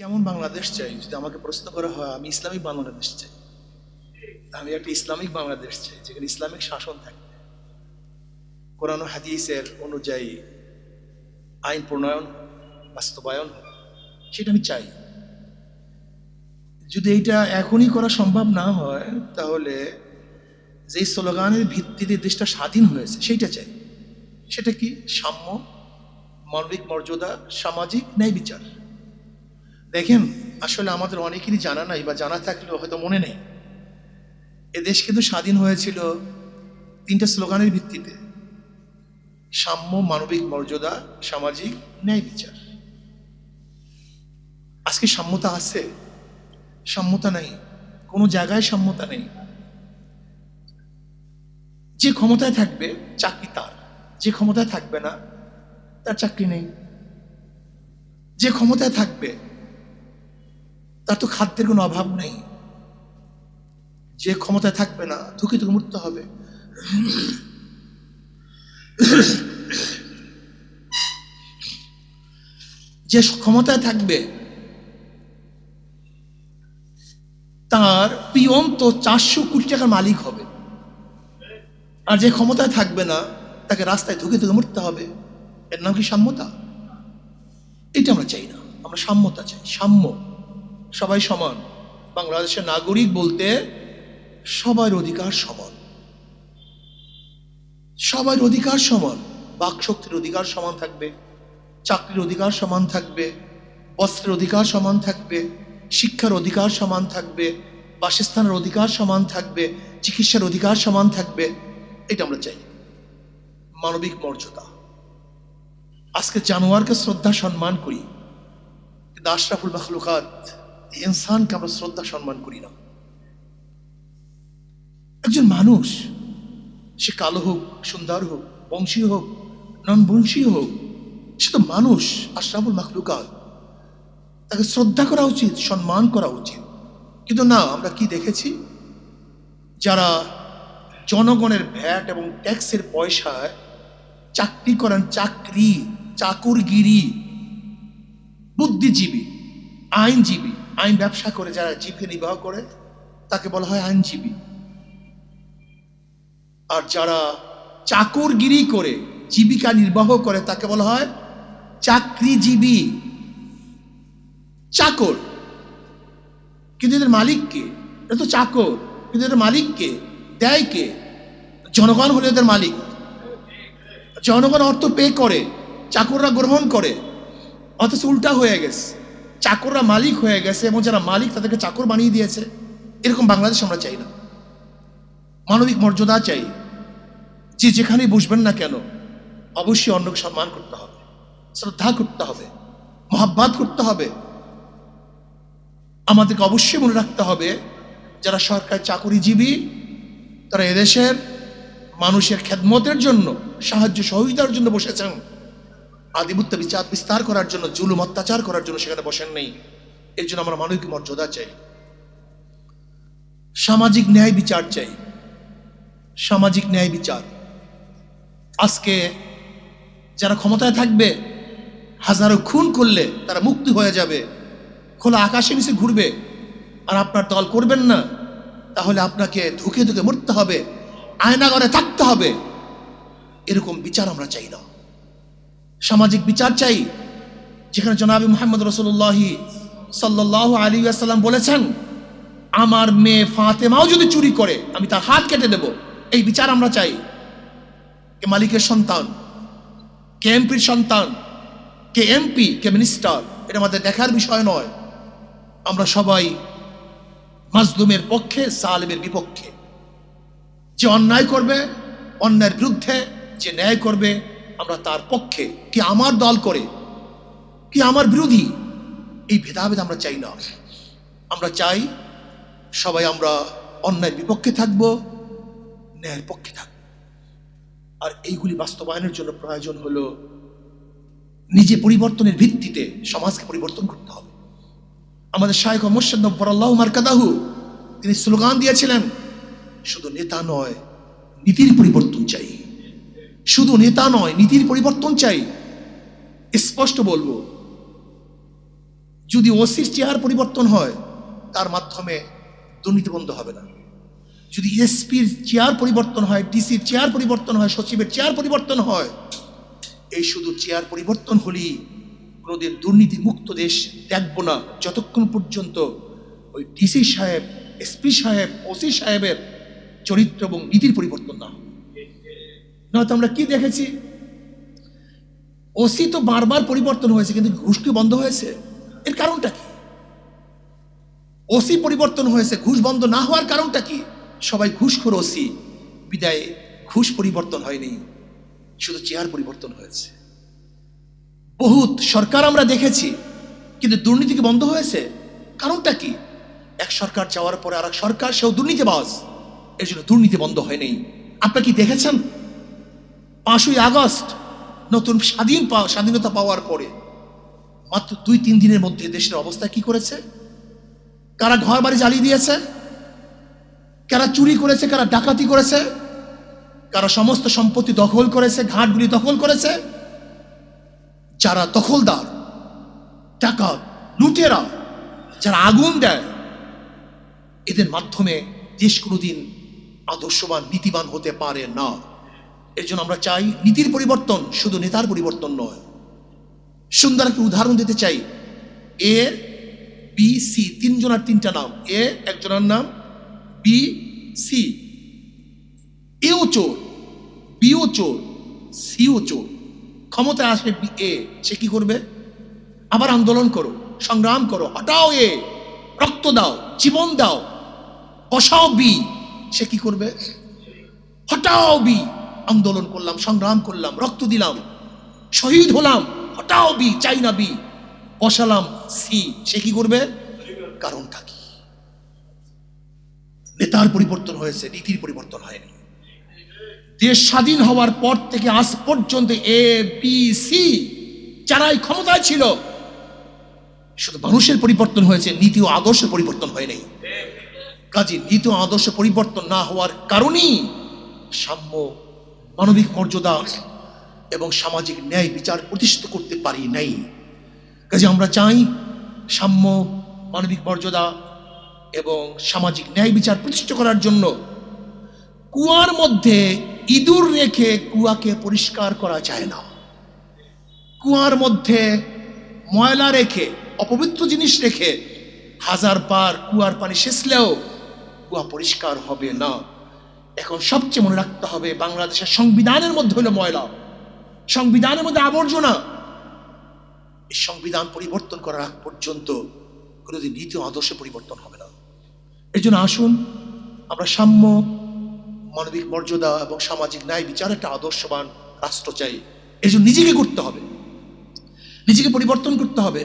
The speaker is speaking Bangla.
কেমন বাংলাদেশ চাই? যদি আমাকে প্রশ্ন করা হয়, আমি ইসলামিক বাংলাদেশ চাই। আমি একটা ইসলামিক বাংলাদেশ চাই, যেখানে ইসলামিক শাসন থাকবে। কোরআন হাদিসের অনুযায়ী আইন প্রণয়ন বাস্তবায়ন সেটা আমি চাই। যদি এইটা এখনই করা সম্ভব না হয়, তাহলে যেই স্লোগানের ভিত্তিতে দেশটা স্বাধীন হয়েছে, সেইটা চাই। সেটা কি? সাম্য মানবিক মর্যাদা, সামাজিক ন্যায় বিচার। দেখেন, আসলে আমাদের অনেকেরই জানা নাই বা জানা থাকলেও হয়তো মনে নেই। এ দেশ কিন্তু স্বাধীন হয়েছিল তিনটা স্লোগানের ভিত্তিতে। সাম্য, মানবিক মর্যাদা, সামাজিক ন্যায় বিচার। আজকে সাম্যতা আছে। সাম্যতা নেই। কোনো জায়গায় সাম্যতা নেই। যে ক্ষমতায় থাকবে, চাকরি তার। যে ক্ষমতায় থাকবে না, তার চাকরি নেই। যে ক্ষমতায় থাকবে তার তো খাদ্যের কোনো অভাব নেই। যে ক্ষমতায় থাকবে না ধুকে ধুকে মরতে হবে। যে ক্ষমতায় থাকবে, তার পিয়ন তো চারশো কোটি টাকার মালিক হবে। আর যে ক্ষমতায় থাকবে না, তাকে রাস্তায় ধুকে ধুকে মরতে হবে। এর নাম কি সাম্যতা? এটা আমরা চাই না। আমরা সাম্যতা চাই, সাম্য। সবাই সমান। বাংলাদেশের নাগরিক বলতে সবার অধিকার সমান। সবার অধিকার সমান। বাক শক্তির অধিকার সমান থাকবে, চাকরির অধিকার সমান থাকবে, বস্ত্রের অধিকার সমান থাকবে, শিক্ষার অধিকার সমান থাকবে, বাসস্থানের অধিকার সমান থাকবে, চিকিৎসার অধিকার সমান থাকবে, এটা আমরা চাই। মানবিক মর্যাদা। আজকে জানোয়ারকে শ্রদ্ধা সম্মান করি। কিন্তু আশরাফুল ইনসানকে আমরা শ্রদ্ধা, সম্মান করি না। একজন মানুষ, সে কালো হোক, সুন্দর হোক, বংশী হোক নন বংশী হোক, সে তো মানুষ, আশরাফুল মখলুকাত। তাকে শ্রদ্ধা করা উচিত, সম্মান করা উচিত। কিন্তু না, আমরা কি দেখেছি? যারা জনগণের ভ্যাট এবং ট্যাক্সের পয়সায় চাকরি করেন চাকরি, চাকুরগিরি, বুদ্ধিজীবী, আইনজীবী আইন ব্যবসা করে যারা জীবিকা নির্বাহ করে, তাকে বলা হয় আইনজীবী। আর যারা চাকরগিরি করে, জীবিকা নির্বাহ করে, তাকে বলা হয় চাকরিজীবী। চাকর। কিন্তু এদের মালিককে এটা তো চাকর। কিন্তু এদের মালিককে দেয় কে? জনগণ হলে এদের মালিক। জনগণ অর্থ পে করে, চাকররা গ্রহণ করে। অথচ উল্টা হয়ে গেছে। চাকররা মালিক হয়ে গেছে এবং যারা মালিক তাদেরকে চাকর বানিয়ে দিয়েছে। এরকম বাংলাদেশ আমরা চাই না। মানবিক মর্যাদা চাই। যে যেখানেই বসবেন না কেন, অবশ্যই অন্যকে সম্মান করতে হবে, শ্রদ্ধা করতে হবে, মহাব্বাত করতে হবে। আমাদেরকে অবশ্যই মনে রাখতে হবে, যারা সরকার চাকরিজীবী, তারা এদেশের মানুষের খেদমতের জন্য, সাহায্য সহযোগিতার জন্য বসেছেন আধিপত্য বিচার, বিস্তার করার জন্য, জুলুম, অত্যাচার করার জন্য সেখানে বসেন নেই। এর জন্য আমরা মানবিক মর্যাদা চাই। সামাজিক ন্যায় বিচার চাই। সামাজিক ন্যায় বিচার। আজকে যারা ক্ষমতায় থাকবে, হাজারো খুন করলে তারা মুক্তি হয়ে যাবে। খোলা আকাশে নিচে ঘুরবে। আর আপনার দল করবেন না, তাহলে আপনাকে ধুকে ধুকে মরতে হবে। আয়নাগরে থাকতে হবে। এরকম বিচার আমরা চাই না। সামাজিক বিচার চাই। যেখানে জনাবি মোহাম্মদ রসুল্লাহি সাল্লাহ আলী আসাল্লাম বলেছেন, আমার মেয়ে ফাতেমাও যদি চুরি করে, আমি তার হাত কেটে দেব। এই বিচার আমরা চাই। কে মালিকের সন্তান, কে এমপির সন্তান, কে এমপি, কে মিনিস্টার, এটা আমাদের দেখার বিষয় নয়। আমরা সবাই মাজলুমের পক্ষে, সালেমের বিপক্ষে। যে অন্যায় করবে, অন্যায়ের বিরুদ্ধে, যে ন্যায় করবে আমরা তার পক্ষে কি আমার দল করে? কি আমার বিরোধী? এই ভেদাভেদ আমরা চাই না। আমরা চাই সবাই আমরা অন্যায়ের বিপক্ষে থাকব, ন্যায়ের পক্ষে থাকব। আর এইগুলি বাস্তবায়নের জন্য প্রয়োজন হলো নিজে পরিবর্তনের ভিত্তিতে সমাজকে পরিবর্তন করতে হবে। আমাদের শায়ক মোর্শেদ নব্বরাল্লাহ মার্কাদাহু তিনি স্লোগান দিয়েছিলেন, শুধু নেতা নয়, নীতির পরিবর্তন চাই। শুধু নেতা নয়, নীতির পরিবর্তন চাই। স্পষ্ট বলব, যদি ওসির চেয়ার পরিবর্তন হয়, তার মাধ্যমে দুর্নীতি বন্ধ হবে না। যদি এসপির চেয়ার পরিবর্তন হয়, ডিসির চেয়ার পরিবর্তন হয়, সচিবের চেয়ার পরিবর্তন হয়, এই শুধু চেয়ার পরিবর্তন হলেই কোনোদিন দুর্নীতি মুক্ত দেশ দেখব না। যতক্ষণ পর্যন্ত ওই ডিসি সাহেব, এসপি সাহেব, ওসি সাহেবের চরিত্র এবং নীতির পরিবর্তন না। নয়তো আমরা কি দেখেছি? ওসি তো বারবার পরিবর্তন হয়েছে, কিন্তু ঘুষ কি বন্ধ হয়েছে? এর কারণটা কি? ওসি পরিবর্তন হয়েছে, ঘুষ বন্ধ না হওয়ার কারণটা কি? সবাই ঘুষখোর ওসি, বিদায় ঘুষ পরিবর্তন হয়নি, শুধু চেয়ার পরিবর্তন হয়েছে। বহুত সরকার আমরা দেখেছি, কিন্তু দুর্নীতি কি বন্ধ হয়েছে? কারণটা কি? এক সরকার যাওয়ার পরে আর সরকার, সেও দুর্নীতিবাজ, এর জন্য দুর্নীতি বন্ধ হয়নি আপনি কি দেখেছেন? পাঁচই আগস্ট নতুন স্বাধীন স্বাধীনতা পাওয়ার পরে মাত্র দুই, তিন দিনের মধ্যে দেশের অবস্থা কি করেছে? কারা ঘর বাড়ি জ্বালিয়ে দিয়েছে? কারা চুরি করেছে? কারা ডাকাতি করেছে? কারা সমস্ত সম্পত্তি দখল করেছে? ঘাটগুলি দখল করেছে? যারা দখলদার, টাকা লুটেরা, যারা আগুন দেয়, এদের মাধ্যমে দেশ কোনোদিন আদর্শবান, নীতিবান হতে পারে না। এর জন্য আমরা চাই নীতির পরিবর্তন, শুধু নেতার পরিবর্তন নয়। সুন্দর একটা উদাহরণ দিতে চাই। এ বি সি তিনজনের তিনটা নাম। এ, একজনের নাম বি সি এও চোর বিও চোর সিও চোর। ক্ষমতায় আসে বি- এ সে কি করবে? আবার আন্দোলন করো, সংগ্রাম করো, হটাও এ। রক্ত দাও, জীবন দাও, বসাও বি সে কি করবে? হটাও বি আন্দোলন করলাম, সংগ্রাম করলাম, রক্ত দিলাম, শহীদ হলাম, হটাও বি, চাই না বি, বসালাম সি, সে কি করবে? কারণটা কি? নেতার পরিবর্তন হয়েছে, নীতির পরিবর্তন হয়নি। দেশ স্বাধীন হওয়ার পর থেকে আজ পর্যন্ত এ, বি, সি যারাই ক্ষমতায় ছিল, শুধু মানুষের পরিবর্তন হয়েছে নীতি ও আদর্শের পরিবর্তন হয়নি কাজে নীতি ও আদর্শ পরিবর্তন না হওয়ার কারণেই সাম্য মানবিক মর্যাদা এবং সামাজিক ন্যায় বিচার প্রতিষ্ঠিত করতে পারি নাই। কাজে আমরা চাই সাম্য, মানবিক মর্যাদা এবং সামাজিক ন্যায় বিচার প্রতিষ্ঠা করার জন্য কুয়ার মধ্যে ইঁদুর রেখে কুয়াকে পরিষ্কার করা যায় না। কুয়ার মধ্যে ময়লা রেখে, অপবিত্র জিনিস রেখে হাজার বার কুয়ার পানি শেষলেও কুয়া পরিষ্কার হবে না। এখন সবচেয়ে মনে রাখতে হবে, বাংলাদেশের সংবিধানের মধ্যে হলো ময়লা। সংবিধানের মধ্যে আবর্জনা। সংবিধান পরিবর্তন করার আগ পর্যন্ত কোনোদিন নীতি আদর্শে পরিবর্তন হবে না। এর জন্য আসুন, আমরা সাম্য, মানবিক মর্যাদা এবং সামাজিক ন্যায় বিচার একটা আদর্শবান রাষ্ট্র চাই। এই জন্য নিজেকে করতে হবে। নিজেকে পরিবর্তন করতে হবে।